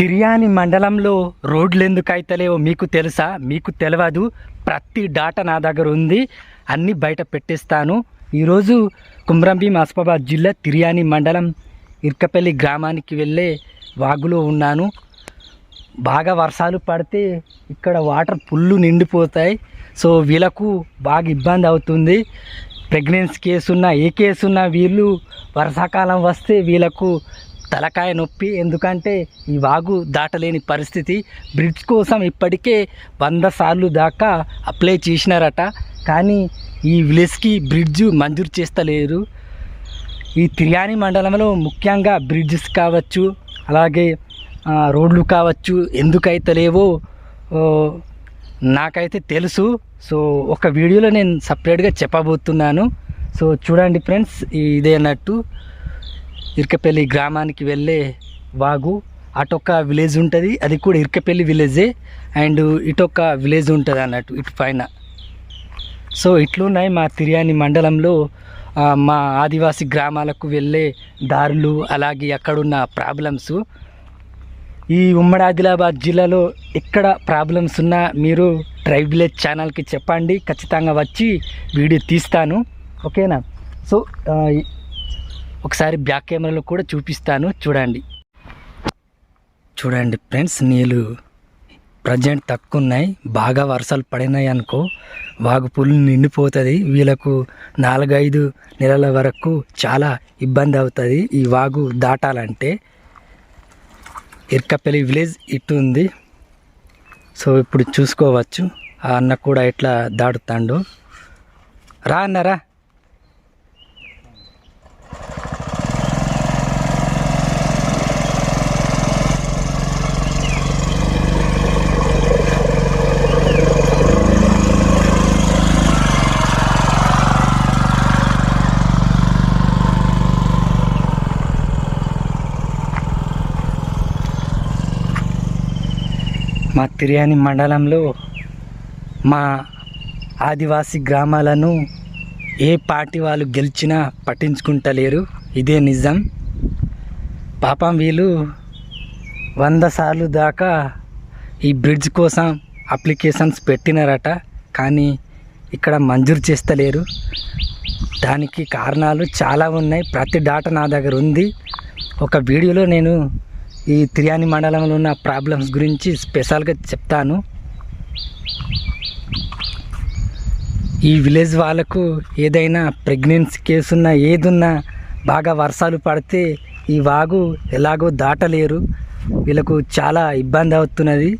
తిర్యాని మండలంలో రోడ్లు ఎందుకు అయితలేవో మీకు తెలుసా? మీకు తెలియదు ప్రతి డాటా నా దగ్గర ఉంది. అన్నీ బయట పెట్టేస్తాను. ఈరోజు కుమ్రంభీం ఆసిఫాబాద్ జిల్లా తిర్యాని మండలం ఇర్కపల్లి గ్రామానికి వెళ్ళే వాగులో ఉన్నాను. బాగా వర్షాలు పడితే ఇక్కడ వాటర్ పుల్లు నిండిపోతాయి. సో వీళ్ళకు బాగా ఇబ్బంది అవుతుంది. ప్రెగ్నెన్సీ కేసు ఉన్న ఏ కేసు ఉన్నా వీళ్ళు వర్షాకాలం వస్తే వీళ్ళకు తలకాయ నొప్పి. ఎందుకంటే ఈ వాగు దాటలేని పరిస్థితి. బ్రిడ్జ్ కోసం ఇప్పటికే వంద సార్లు దాకా అప్లై చేసినారట. కానీ ఈ విలేజ్కి బ్రిడ్జ్ మంజూరు చేస్తలేరు ఈ తిరియాని మండలంలో ముఖ్యంగా బ్రిడ్జెస్ కావచ్చు అలాగే రోడ్లు కావచ్చు ఎందుకైతే లేవో నాకైతే తెలుసు. సో ఒక వీడియోలో నేను సపరేట్గా చెప్పబోతున్నాను. సో చూడండి ఫ్రెండ్స్ ఇదే అన్నట్టు. ఇరకపల్లి గ్రామానికి వెళ్ళే వాగు అటొక విలేజ్ ఉంటుంది అది కూడా ఇరకపల్లి విలేజే. అండ్ ఇటొక విలేజ్ ఉంటుంది అన్నట్టు ఇటు పైన. సో ఇట్లున్నాయి మా తిర్యాని మండలంలో మా ఆదివాసీ గ్రామాలకు వెళ్ళే దారులు అలాగే అక్కడున్న ప్రాబ్లమ్స్. ఈ ఉమ్మడి ఆదిలాబాద్ జిల్లాలో ఎక్కడ ప్రాబ్లమ్స్ ఉన్నా మీరు ట్రైబ్ విలేజ్ ఛానల్కి చెప్పండి ఖచ్చితంగా వచ్చి వీడియో తీస్తాను. ఓకేనా? సో ఒకసారి బ్యాక్ కెమెరాలో కూడా చూపిస్తాను. చూడండి. చూడండి ఫ్రెండ్స్ నీళ్ళు ప్రజెంట్ తక్కువ ఉన్నాయి బాగా వర్షాలు పడినాయి అనుకో వాగు పుల్లు నిండిపోతుంది. వీళ్ళకు నాలుగైదు నెలల వరకు చాలా ఇబ్బంది అవుతుంది ఈ వాగు దాటాలంటే. ఇర్కపల్లి విలేజ్ ఇటు ఉంది. సో ఇప్పుడు చూసుకోవచ్చు. ఆ అన్న కూడా ఎట్లా దాడుతాడు రా అన్నారా మా తిర్యాని మండలంలో మా ఆదివాసీ గ్రామాలను ఏ పార్టీ వాళ్ళు గెలిచినా పట్టించుకుంటలేరు. ఇదే నిజం. పాపం వీళ్ళు వంద సార్లు దాకా ఈ బ్రిడ్జ్ కోసం అప్లికేషన్స్ పెట్టినారట కానీ ఇక్కడ మంజూరు చేస్తలేరు. దానికి కారణాలు చాలా ఉన్నాయి. ప్రతి డాటా నా దగ్గర ఉంది. ఒక వీడియోలో నేను ఈ తిరియాని మండలంలో ఉన్న ప్రాబ్లమ్స్ గురించి స్పెషల్గా చెప్తాను. ఈ విలేజ్ వాళ్ళకు ఏదైనా ప్రెగ్నెన్సీ కేసు ఉన్నా ఏదున్నా బాగా వర్షాలు పడితే ఈ వాగు ఎలాగో దాటలేరు. వీళ్ళకు చాలా ఇబ్బంది అవుతున్నది.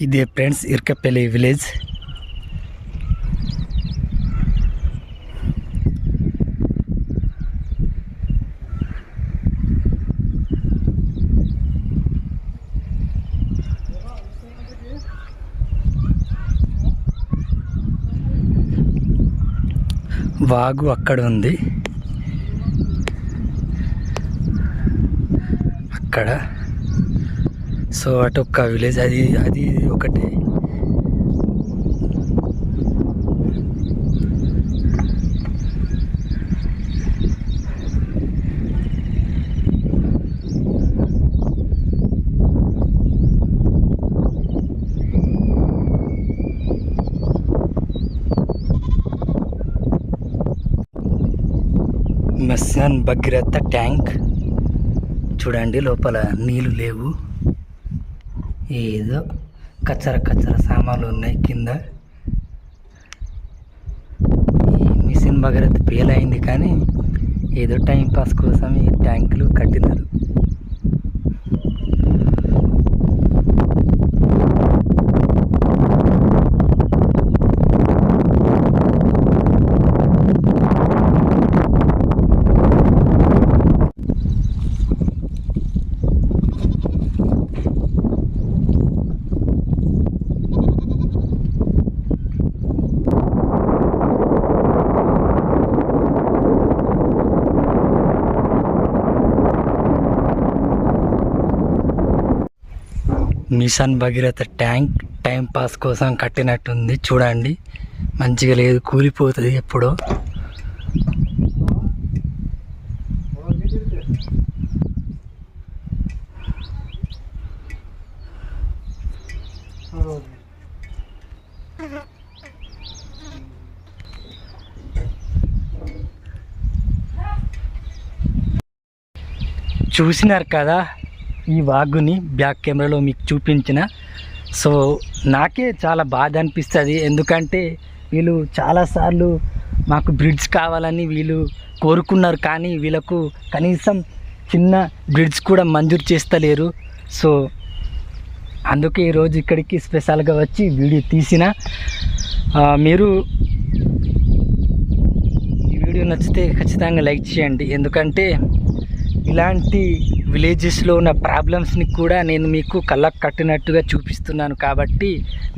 ఇదే ఫ్రెండ్స్ ఇర్కపల్లి విలేజ్. వాగు అక్కడ ఉంది. అక్కడ. సో అటు ఒక విలేజ్ అది అది ఒకటి. Mission Bhagiratha tank. చూడండి లోపల నీళ్ళు లేవు. ఏదో కచ్చర కచ్చర సామాన్లు ఉన్నాయి కింద. ఈ మిషన్ భగీరథ ఫెయిల్ అయింది కానీ ఏదో టైం పాస్ కోసం ఈ ట్యాంకులు కట్టినారు. Mission Bhagiratha tank time pass కోసం కట్టినట్టుంది. చూడండి. మంచిగా లేదు. కూలిపోతుంది ఎప్పుడో. చూసినారు కదా? ఈ వాగుని బ్యాక్ కెమెరాలో మీకు చూపించిన. సో నాకే చాలా బాధ అనిపిస్తుంది. ఎందుకంటే వీళ్ళు చాలాసార్లు మాకు బ్రిడ్జ్ కావాలని వీళ్ళు కోరుకున్నారు. కానీ వీళ్ళకు కనీసం చిన్న బ్రిడ్జ్ కూడా మంజూరు చేస్తలేరు. సో అందుకే ఈరోజు ఇక్కడికి స్పెషల్గా వచ్చి వీడియో తీసిన. మీరు ఈ వీడియో నచ్చితే ఖచ్చితంగా లైక్ చేయండి. ఎందుకంటే ఇలాంటి విలేజెస్లో ఉన్న ప్రాబ్లమ్స్ని కూడా నేను మీకు కళ్ళకు కట్టినట్టుగా చూపిస్తున్నాను కాబట్టి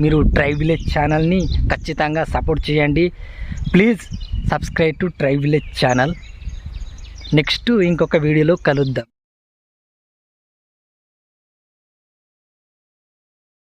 మీరు ట్రై విలేజ్ ఛానల్ని ఖచ్చితంగా సపోర్ట్ చేయండి. Please subscribe to try village channel. Next ఇంకొక వీడియోలో కలుద్దాం.